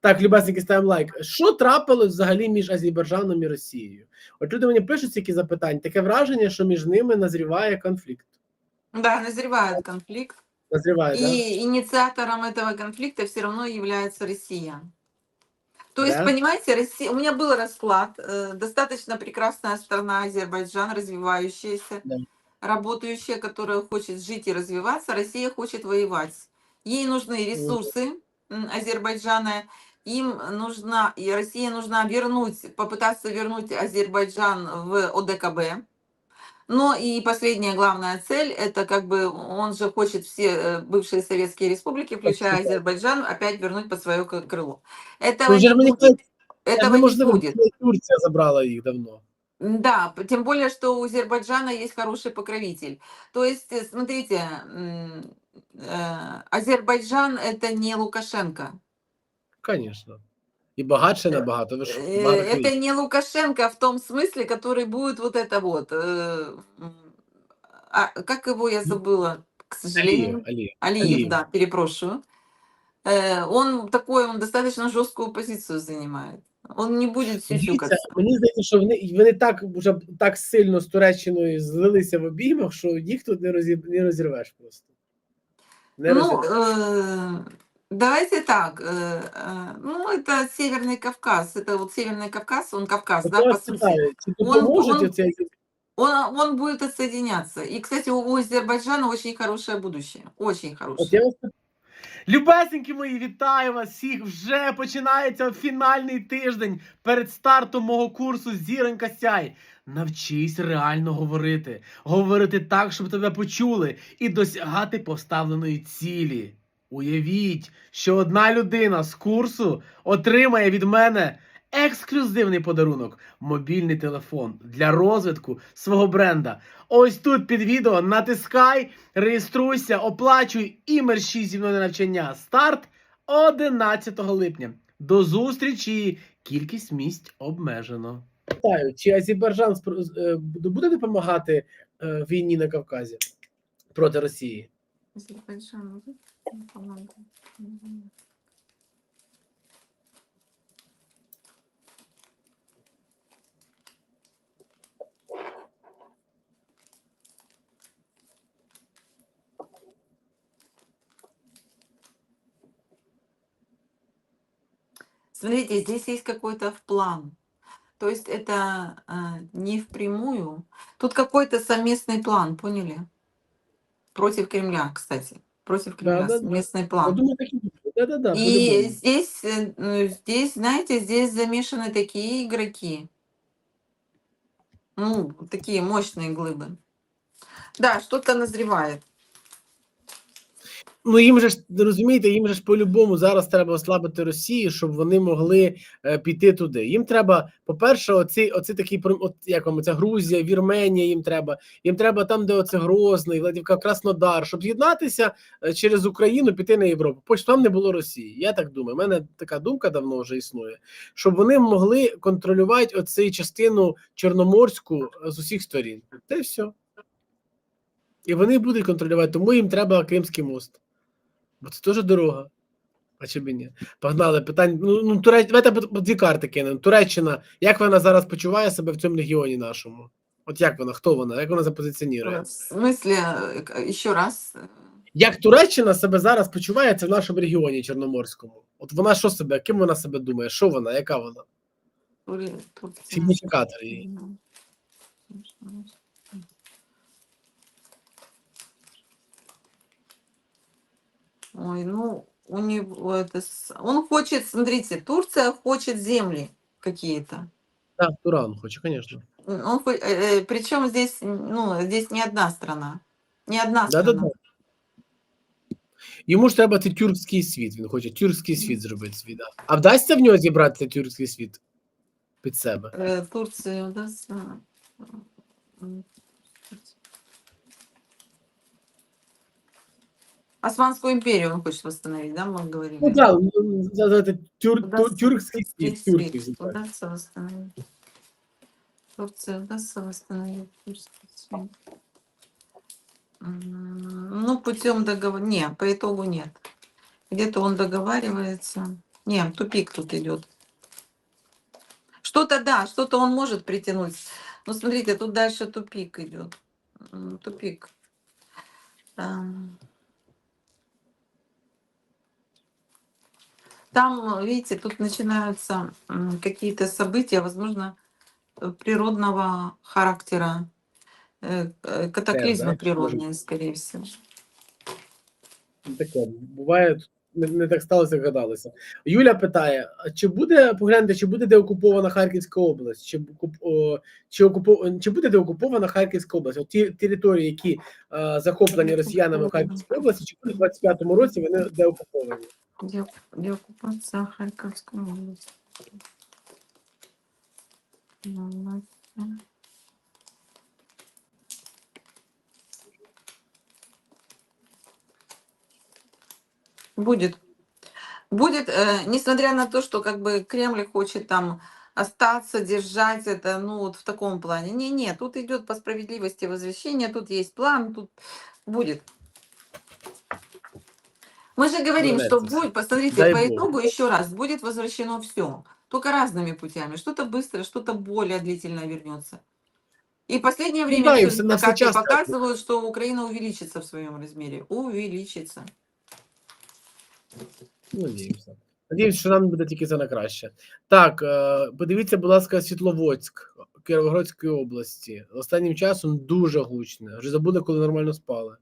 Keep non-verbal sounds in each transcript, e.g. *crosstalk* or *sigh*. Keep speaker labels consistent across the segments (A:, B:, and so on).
A: Так, любесники, ставимо лайк. Що трапилось взагалі між Азербайджаном і Росією? От люди мені пишуть які запитання. Таке враження, що між ними назріває конфлікт.
B: Да, назревает конфликт.
A: Назріває,
B: И
A: так?
B: инициатором этого конфликта все равно является Россия. То есть,
A: Да?
B: понимаете, Россия, у меня был расклад, э, достаточно прекрасная страна Азербайджан, развивающаяся,
A: Да.
B: работающая, которая хочет жить и развиваться, Россия хочет воевать. Ей нужны ресурсы м, Азербайджана, им нужна, и России нужно вернуть, попытаться вернуть Азербайджан в ОДКБ. Но и последняя главная цель, это как бы он же хочет все э, бывшие советские республики, включая
A: Спасибо.
B: Азербайджан, опять вернуть под свое к- крыло. Этого
A: Ну, вже
B: не
A: мені
B: будет.
A: кажуть,
B: Этого не
A: неможливо,
B: будет.
A: Турція забрала їх давно.
B: Да, п- тем более, что у Азербайджана есть хороший покровитель. То есть, э, смотрите, м, э, Азербайджан это не Лукашенко.
A: Звісно. І багатше набагато. Ви що,
B: Э,
A: багато
B: Это
A: країн.
B: не Лукашенко в том смысле, который будет вот это вот. э, м, а как его я забыла, к сожалению.
A: Алієв, Алієв.
B: Алиев,
A: Алиев.
B: да, перепрошую. Э, Он такой, он достаточно жесткую позицию занимает. Он не будет
A: Дивіться,
B: сюсюкаться.
A: мені здається, що вони, вони так вже так сильно з Туреччиною злилися в обіймах, що їх тут не, розі, не розірвеш просто. Не
B: Ну,
A: розірвеш.
B: э, давайте так. э, э, Ну, это Северный Кавказ. Это вот Северный Кавказ, он Кавказ,
A: От
B: да,
A: я
B: по
A: вас
B: сути.
A: питаю, чи
B: Он-
A: допоможуть
B: он-
A: оцей
B: Он, он будет отсоединяться. И, кстати, у у Азербайджана очень хорошее будущее. Очень
A: От
B: хорошее.
A: я вас питаю. Любесенькі мої, вітаю вас всіх! Вже починається фінальний тиждень перед стартом мого курсу Зіронька Сяй. Навчись реально говорити, говорити так, щоб тебе почули, і досягати поставленої цілі. Уявіть, що одна людина з курсу отримає від мене ексклюзивний подарунок мобільний телефон для розвитку свого бренда. Ось тут під відео натискай, реєструйся, оплачуй і мерщій зі мною на навчання. Старт 11 липня. До зустрічі! Кількість місць обмежено. Питаю, чи Азербайджан е, буде допомагати е, війні на Кавказі проти Росії?
B: Смотрите, здесь есть какой-то план. То есть это а, не впрямую. Тут какой-то совместный план, поняли? Против Кремля, кстати. Против Кремля
A: Да-да-да.
B: совместный
A: Я
B: план.
A: думаю, так і буде. Да-да-да,
B: И здесь, э, ну, здесь, знаете, здесь замешаны такие игроки. Ну, такие мощные глыбы. Да, что-то назревает.
A: Ну їм же ж розумієте, їм же ж по-любому зараз треба ослабити Росію, щоб вони могли е, піти туди. Їм треба, по-перше, оці, оці такі от як вам ця Грузія, Вірменія. Їм треба. Їм треба там, де оце Грозний, Владівка, Краснодар, щоб з'єднатися е, через Україну, піти на Європу. Поч там не було Росії. Я так думаю. У мене така думка давно вже існує, щоб вони могли контролювати оцю частину Чорноморську е, з усіх сторін. Це все. І вони будуть контролювати, тому їм треба Кримський мост. Бо це теж дорога. А чи б і ні? Погнали питань. Ну, ну Туреч... давайте по- по дві карти кинемо. Туреччина, як вона зараз почуває себе в цьому регіоні нашому? От як вона, хто вона? Як вона запозиціонує?
B: В смысле, э, к- еще раз. э,
A: Як Туреччина себе зараз почувається в нашому регіоні Чорноморському? От вона що себе, ким вона себе думає? Що вона? Яка вона?
B: Туре- Турция.
A: Сигніфікатор її.
B: Ой, ну, у него это... с- Он хочет, смотрите, Турция хочет земли какие-то.
A: Так, Туран хоче, звісно.
B: Он, причем здесь, ну, здесь не одна страна. Не одна
A: Да, да,
B: страна.
A: да. Йому ж треба цей тюркський світ. Він хоче тюркський світ зробити свій. Да. А вдасться в нього зібрати цей тюркський світ під себе?
B: Э, Турция Османскую империю он хочет восстановить, да, мы говорили?
A: Ну ну, за- за- за тюр, тю-
B: Удастся тюркский
A: світ.
B: Удастся восстановить. Турция удастся восстановить тюркский. М, Ну, путем договора. Не, по итогу нет. Где-то он договаривается. Не, тупик тут идет. Что-то, да, что-то он может притянуть. Но смотрите, тут дальше тупик идет. Тупик. Ам. Там, видите, тут начинаются какие-то события, возможно, э, природного характера, э, э, катаклизмы
A: да,
B: природные, скорее всего.
A: Ну, Таке буває, не, не так сталося, як гадалося. Юля питає: чи буде погляньте, чи буде деокупована Харківська область? Чи, о, чи, окупо, чи буде деокупована Харківська область? От ті території, які е, захоплені росіянами в Харківській області, чи буде в 25-му році вони деокуповані?
B: Де- Деоккупация Харьковской Будет. Будет, э, несмотря на то, что как бы Кремль хочет там остаться, держать это, ну вот в таком плане. Не-не, тут идет по справедливости возвращения, тут есть план, тут будет. Мы же говорим, что будет, посмотрите,
A: Дай
B: по
A: бог.
B: итогу еще раз, будет возвращено все. Только разными путями. Что-то быстро, что-то более длительно вернется. И в последнее время
A: да, и
B: всё
A: все-
B: карты показывают, что Украина увеличится в своем размере. Увеличится.
A: Надіємося. Надіємося, що нам буде тільки це на краще. Так, е, подивіться, будь ласка, Світловодськ Кіровоградської області. Останнім часом дуже гучне. Вже забули, коли нормально спали.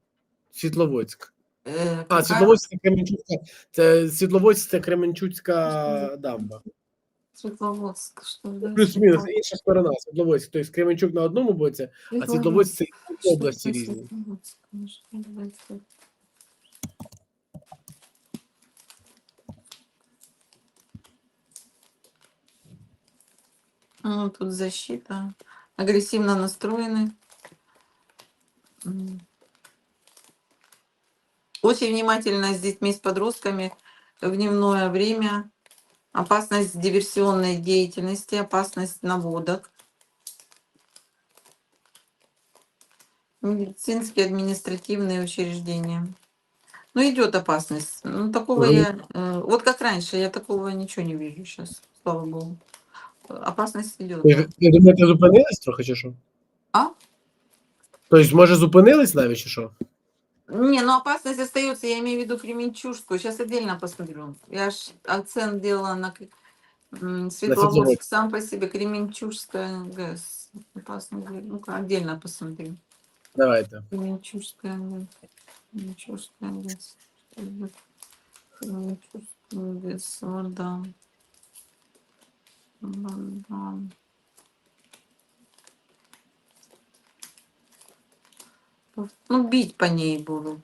A: Світловодськ.
B: Э,
A: А, Світловодськ це Кременчуцька. Це Світловодськ це Кременчуцька дамба.
B: Светловодск. Что да,
A: Плюс-мінус інша сторона. Світловодськ. Тобто Кременчук на одному боці, а Світловодськ це області різні.
B: Ну, тут защита. Агрессивно настроены. Очень внимательно с детьми, с подростками в дневное время. Опасность диверсионной деятельности, опасность наводок. Медицинские административные учреждения. Ну, идет опасность. Ну, такого
A: Мгм.
B: я... э, Вот как раньше, я такого ничего не вижу сейчас, слава богу. Опасность идет.
A: Ви ви думаєте, зупинились трохи чи що?
B: А?
A: Тобто, може, зупинились навіть чи що?
B: Не, ну опасность остается, я имею в виду Кременчужскую. Сейчас отдельно посмотрю. Я ж акцент делала на Светловодск сам по себе, Кременчужская ГЭС. Опасно, ну-ка, отдельно посмотрю.
A: Давайте.
B: Кременчужская ГЭС. Кременчужская ГЭС. Кременчужская ГЭС, вода. Вода. Ну, бить по ней буду.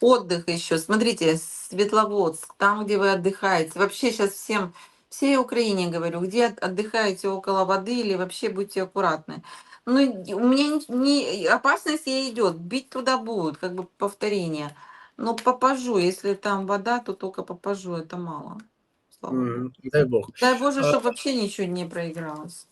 B: Отдых еще. Смотрите, Светловодск, там, где вы отдыхаете. Вообще сейчас всем, всей Украине говорю, где от- отдыхаете около воды или вообще будьте аккуратны. Ну, у меня не, не- опасность ей идет. Бить туда будут, как бы повторение. Но попажу, если там вода, то только попажу, это мало Слава Богу.
A: Мгм. Дай Бог.
B: Дай Боже,
A: А-
B: чтобы вообще ничего не проигралось.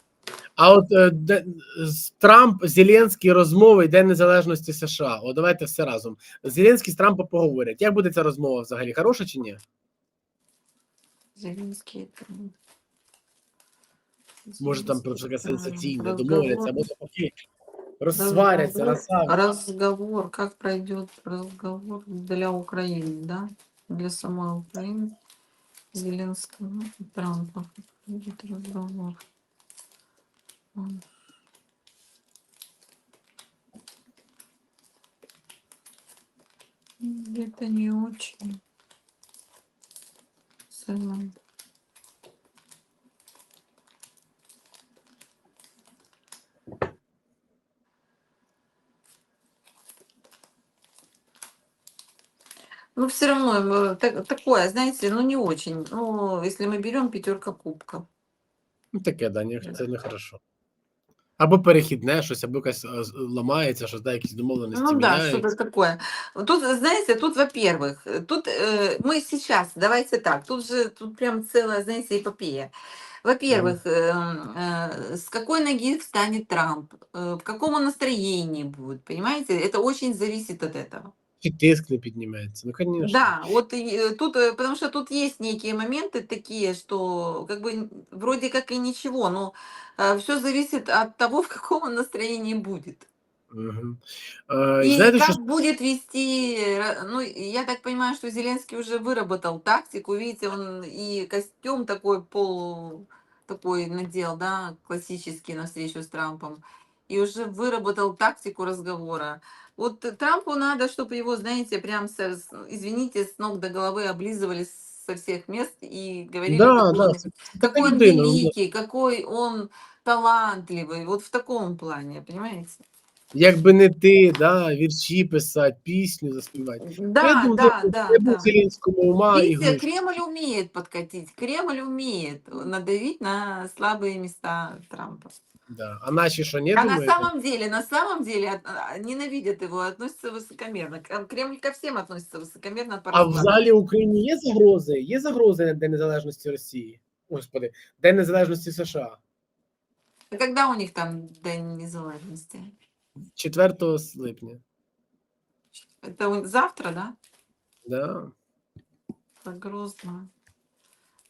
A: А от е, де, з Трамп, Зеленський розмови День Незалежності США. О, давайте все разом. Зеленський з Трампом поговорять. Як буде ця розмова взагалі? Хороша чи ні?
B: Зеленский это...
A: Може там про
B: Зеленский,
A: таке
B: это
A: сенсаційне
B: разговор.
A: домовляться, або навпаки розсваряться, розсавляться.
B: Разговор, как пройдет разговор для Украины, да? Для самой Украины, Зеленского и Трампа. Будет разговор. Где-то не очень. В Ну, все равно э, так- такое, знаете, ну не очень. Ну, если мы берем пятерка кубков.
A: Ну таке, да, ні, це не хорошо. Або перехідне щось, або якась е, з- ламається, щось, да, якісь домовленості
B: Ну да,
A: міняються.
B: что-то такое. Тут, знаете, тут, во-первых, э, тут э, мы сейчас, давайте так, тут же, тут прям целая, знаете, эпопея. Во-первых, эм, э, с какой ноги встанет Трамп, э, в каком он настроении будет, понимаете? Это очень зависит от этого.
A: Чи тиск не підніметься? Ну, звісно.
B: Да, вот и, э, тут, э, потому что тут есть некие моменты такие, что как бы н- вроде как и ничего, но все зависит от того, в *laughs* каком он настроении будет.
A: Угу. Е,
B: И
A: знаєте,
B: как
A: що
B: будет вести, э, ну, я так понимаю, что Зеленский уже выработал тактику, видите, он и костюм такой пол такой надел, да, классический на встречу с Трампом, и уже выработал тактику разговора. Вот э, Трампу надо, чтобы его, знаете, прям, со- с- извините, с ног до головы облизывали со всех мест и говорили,
A: да,
B: какой,
A: да,
B: он,
A: це, це така
B: какой он
A: людина. ну,
B: великий, какой он талантливый, вот в таком плане, понимаете?
A: Якби не ти, да, вірші писати, пісню заспівати.
B: Да,
A: я думаю,
B: да,
A: це
B: да,
A: не
B: да.
A: був Зеленському ума і
B: Видите,
A: гуш.
B: Кремль умеет подкатить, Кремль умеет надавить на слабые места Трампа.
A: Да. А наші що, не
B: а на
A: думаєте?
B: самом деле, на самом деле от- а, ненавидят его, относятся высокомерно. К- Кремль ко всем относится высокомерно по
A: А в
B: раскладу.
A: залі Україні є загрози? Є загрози на День Незалежності Росії? Господи, День Незалежності США.
B: А Когда у них там День незалежности?
A: 4 липня.
B: Это у- завтра, да?
A: Да.
B: Загрозно.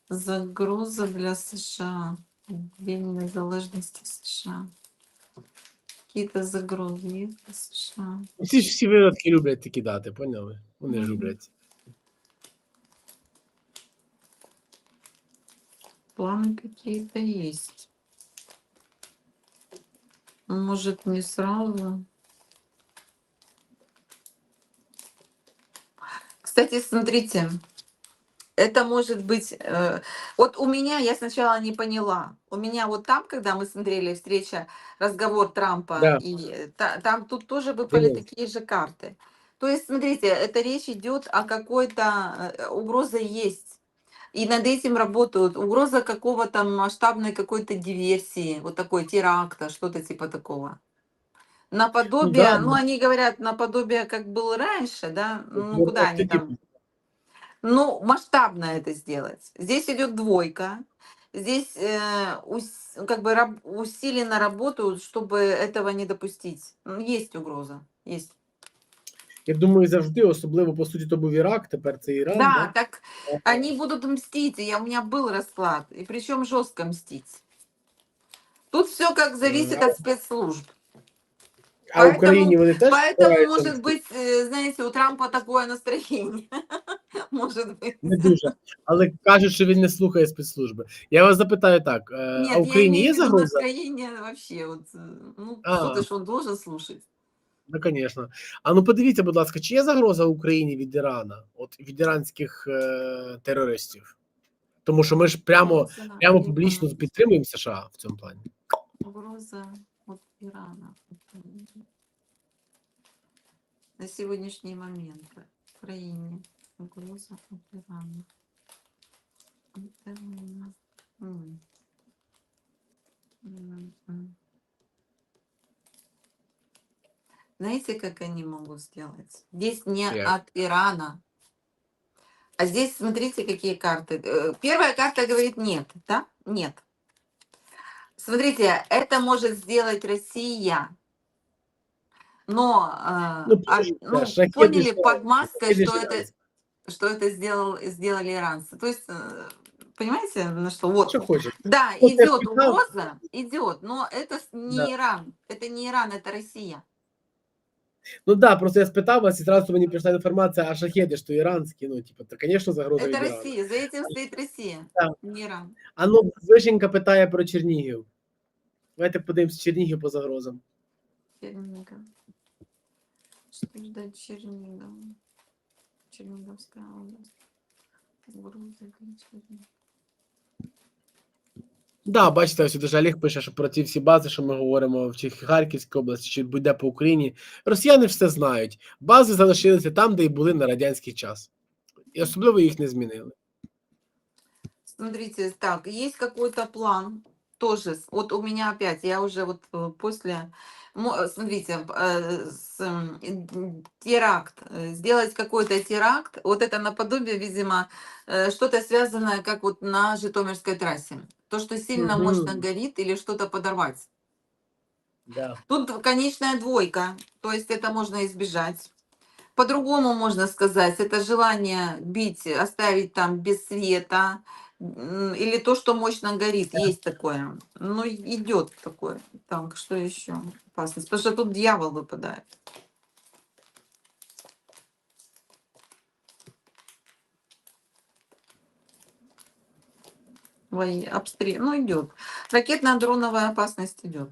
B: Загроза для США. День незалежности США. Какие-то загрозы есть для США?
A: Ці ж всі виродки люблять такі дати, поняли? Вони ж
B: Мгм.
A: люблять.
B: Планы какие-то есть. Может, не сразу. Кстати, смотрите, это может быть... э, вот у меня, я сначала не поняла. У меня вот там, когда мы смотрели встреча, разговор Трампа,
A: Да.
B: и та- там тут тоже выпали
A: Конечно.
B: такие же карты. То есть, смотрите, это речь идет о какой-то... э, Угроза есть. И над этим работают. Угроза какого-то масштабной какой-то диверсии, вот такой теракта, что-то типа такого. Наподобие,
A: да,
B: ну
A: да.
B: они говорят, наподобие, как было раньше, да, ну
A: Вот
B: куда они там, ну масштабно это сделать. Здесь идет двойка, здесь э, ус- как бы раб- усиленно работают, чтобы этого не допустить. Ну, Есть угроза, есть.
A: Я думаю, завжди, особливо по суті, то був Ірак, тепер це Іран.
B: Да,
A: Да?
B: так они будут мстить. и Я, у меня был расклад, и причем жестко мстить. Тут все как зависит
A: Да.
B: от спецслужб.
A: А в Україні вони теж
B: Поэтому,
A: стараються
B: может
A: мстити?
B: быть, э, знаете, у Трампа такое настроение. *laughs* *laughs* Может быть.
A: не дуже. Але кажуть, що він не слухає спецслужби. Я вас запитаю так: е,
B: Нет,
A: а в Україні є загроза?
B: настроение вообще. Вот, э, ну,
A: А.
B: что-то ж он должен слушать.
A: Ну, звісно. А ну подивіться, будь ласка, чи є загроза Україні від Ірана, от від іранських е, терористів? Тому що ми ж прямо, прямо
B: от
A: публічно підтримуємо США в цьому плані.
B: Угроза от Ирана. На сегодняшний момент в Украине. Ирана. М. М, м. Знаете, как они могут сделать? Здесь не
A: Як?
B: от Ирана. А здесь смотрите, какие карты. Э, Первая карта говорит нет, да? Нет. Смотрите, это может сделать Россия. Но, э,
A: Ну,
B: а- ну, поняли под маской, что это что это сделал, сделали иранцы. То есть, э, понимаете, на что? Вот.
A: Що хочеш?
B: Да,
A: Вот я
B: идет
A: сказал.
B: угроза, идет, но это с- не
A: Да.
B: Иран. Это не Иран, это Россия.
A: Ну да, просто я спитав вас, і зразу мені прийшла інформація, а шахеди ж то іранські, ну, типу, то, звісно, загроза від
B: Это
A: Ірану.
B: Россия. За этим стоит Россия,
A: Да.
B: не Иран.
A: А ну, Вишенька питає про Чернігів. Давайте подивимося Чернігів по загрозам.
B: Чернигов. Что ждать Чернигова? Черниговская область. Угроза для
A: Да, бачите, ось дуже Олег пише, що про ці всі бази, що ми говоримо в Харківській області, чи буде по Україні. Росіяни все знають. Бази залишилися там, де й були на радянський час. І особливо їх не змінили.
B: Смотрите, так, есть какой-то план тоже. Вот у меня опять, я уже вот э, после, э, смотрите, э, теракт, сделать какой-то теракт, вот это наподобие, видимо, что-то связанное, как вот на Житомирской трассе. То, что сильно
A: Мгм.
B: мощно горит или что-то подорвать.
A: Да.
B: Тут конечная двойка, то есть это можно избежать. по-другому можно сказать, это желание бить, оставить там без света, или то, что мощно горит, есть такое. Ну, идет такое. Так, что еще? Опасность. Потому что тут дьявол выпадает. Вой- обстрел. Ну, идет. Ракетно-дроновая опасность идет.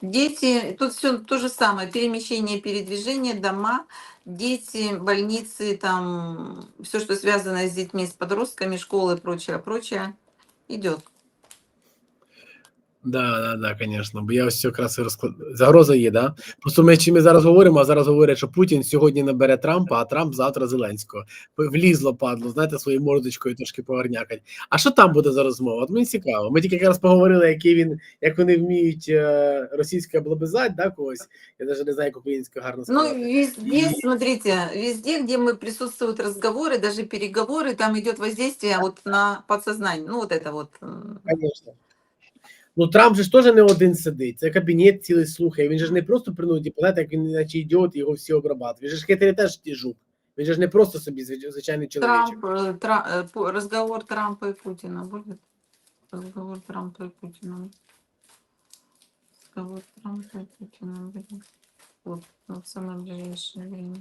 B: Дети, тут все то же самое, перемещение, передвижение, дома, дети, больницы, там все, что связано с детьми, с подростками, школы, прочее, прочее, идет.
A: Да, да, да, звісно. Бо я ось якраз і розклад... Загроза є, да? Просто ми чи ми зараз говоримо, а зараз говорять, що Путін сьогодні набере Трампа, а Трамп завтра Зеленського. Влізло, падло, знаєте, своєю мордочкою трошки погарнякать. А що там буде за розмова? От мені цікаво. Ми тільки якраз поговорили, який він, як вони вміють е, російською облобизати, да, когось. Я навіть не знаю, як українською гарно
B: Ну,
A: сказати.
B: везде,
A: И-
B: смотрите, везде, где мы присутствуют разговоры, даже переговоры, там идет воздействие вот на подсознание. Ну, вот это вот. м,
A: Звісно. Ну, Трамп же ж теж не один сидить. Це кабінет цілий слухає. Він же ж не просто принудить, знаєте, як він наче ідіот, і його всі обрабатують. Він же ж хитрий теж ті жук. Він же ж не просто собі звич- звичайний чоловічок.
B: Трамп, э, Тра- э, по- разговор Трампа и Путина будет? Разговор Трампа и Путина. Разговор Трампа и Путина будет. Вот, в самое ближайшее время.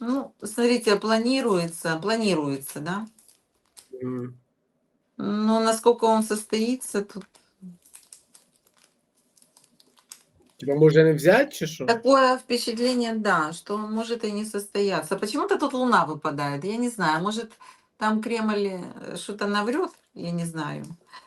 B: Ну, смотрите, планируется, планируется, да?
A: Мгм.
B: Но насколько он состоится, тут
A: не взяти, чи що?
B: такое впечатление, да, что он может и не состояться. Почему-то тут Луна выпадает, я не знаю, может там Кремль э, что-то наврет, я не знаю.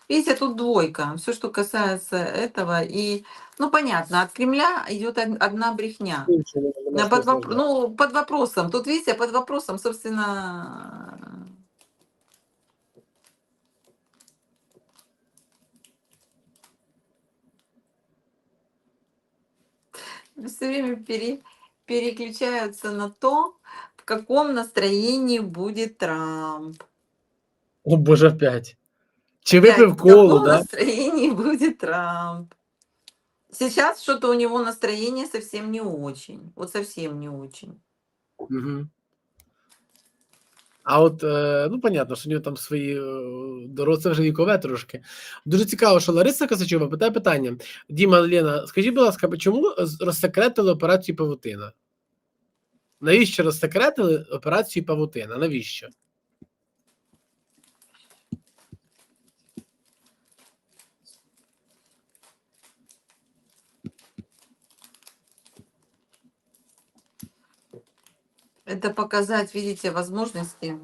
B: Видите, тут двойка, все, что касается этого, и, ну, понятно, от Кремля идет од- одна брехня.
A: Не можна
B: под, воп- ну, под вопросом. Тут, видите, под вопросом, собственно, все время пере- переключаются на то, в каком настроении будет Трамп.
A: О, боже, опять. Чи
B: в
A: колу,
B: каком
A: да?
B: настроении будет Трамп. Сейчас что-то у него настроение совсем не очень. Вот совсем не очень.
A: Угу. А от, е, ну, понятно, що у нього там свої дорослі вже вікове трошки. Дуже цікаво, що Лариса Косачова питає питання. Діма Лена, скажіть, будь ласка, чому розсекретили операцію Павутина? Навіщо розсекретили операцію Павутина? Навіщо?
B: Это показать, видите, возможности,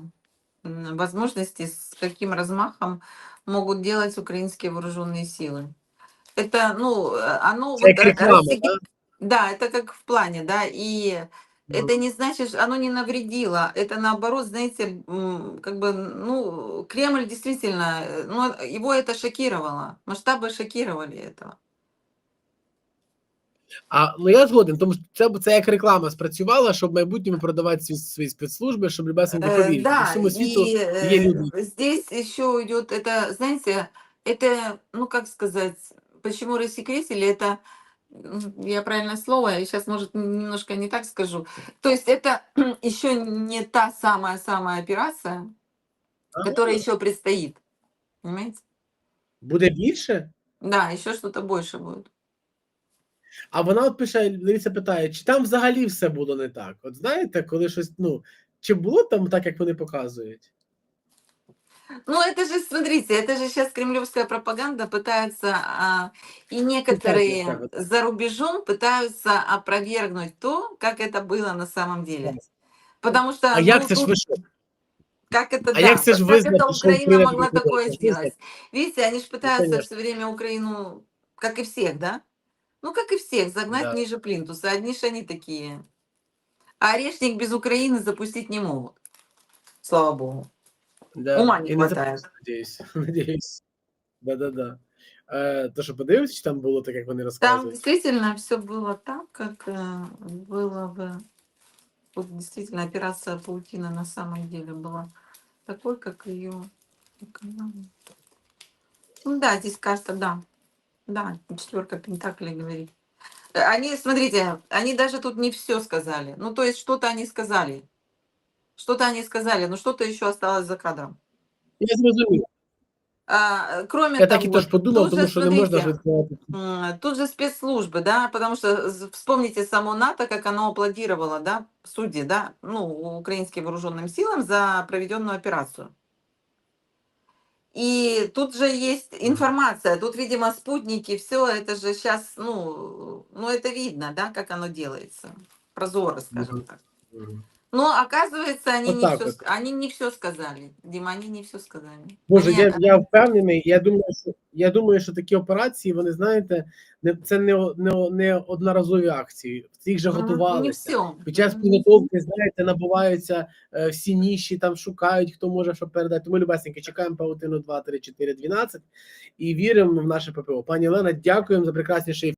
B: возможности, с каким размахом могут делать украинские вооруженные силы. Это, ну, э, оно ра-
A: реклама,
B: рассек-
A: да?
B: Да, это как в плане, да, и это не значит, что оно не навредило. Это наоборот, знаете, как бы, ну, Кремль действительно, ну, его это шокировало. Масштабы шокировали этого.
A: А ну я згоден, тому що це, це як реклама спрацювала, щоб в майбутньому продавати свої, свої спецслужби, щоб любесенько
B: Э,
A: повірити. По
B: Да,
A: всьому світу
B: и
A: є люди.
B: э, здесь еще идет это, знаете, это, ну как сказать, почему рассекретили, это, м, я правильное слово, я сейчас, может, немножко не так скажу. То есть это *clears throat* еще не та самая-самая операция, которая еще предстоит. Понимаете?
A: Буде більше?
B: Да, еще что-то больше будет.
A: А вона от пише, Лариса питає, чи там взагалі все було не так? От знаєте, коли щось, ну, чи було там так, як вони показують?
B: Ну, это же, смотрите, это же сейчас кремлевская пропаганда пытается, а, и некоторые
A: так вот.
B: за рубежом пытаются опровергнуть то, как это было на самом деле. Потому что,
A: А
B: ну,
A: як це ж
B: тут
A: ви що?
B: как это,
A: а
B: да,
A: як це ж
B: как
A: визнати,
B: это
A: що
B: Украина
A: Україна
B: могла
A: не
B: такое
A: буде?
B: сделать? Видите, они же пытаются
A: конечно.
B: все время Украину, как и всех, да? Ну, как и всех, загнать
A: Да.
B: ниже плинтуса. Одни ж они такие. А орешник без Украины запустить не могут. Слава богу.
A: Да.
B: Ума не
A: І
B: хватає.
A: запустять, Надіюсь. *laughs* Надіюсь. Да-да-да. Е, то що, подивимося, чи там було так, як вони
B: Там
A: розказують?
B: действительно все было так, как э, было бы. Вот действительно операция паутина на самом деле была такой, как ее. Ну да, здесь карта, да. Да, четверка Пентаклей говорит. Э, Они, смотрите, они даже тут не все сказали. Ну, то есть что-то они сказали. Что-то они сказали, но что-то еще осталось за кадром.
A: Я зрозумів.
B: А, э, кроме
A: Я
B: того,
A: так і теж подумав,
B: тут
A: тому
B: же,
A: що не можна ж
B: смотрите,
A: відкривати.
B: м, тут же спецслужбы, да, потому что з- вспомните само НАТО, как оно аплодировало, да, судьи, да, ну, украинским вооруженным силам за проведенную операцию. И тут же есть информация, тут, видимо, спутники, все это же сейчас, ну, ну, это видно, да, как оно делается. Прозоро, скажем так. Но оказывается, они,
A: Вот
B: не все,
A: вот.
B: они не все сказали. Дима, они не все сказали.
A: Боже, я, я впевнений. Я думаю, що я думаю, що такі операції, вони знаєте, не це не, не, не одноразові акції. Їх же. Готувалися. Під час підготовки, знаєте, набуваються е, всі ніші, там шукають, хто може що передати. Тому, любесеньки, чекаємо паутину 2, 3, 4, 12 і віримо в наше ППО. Пані Олена, дякуємо за прекрасніший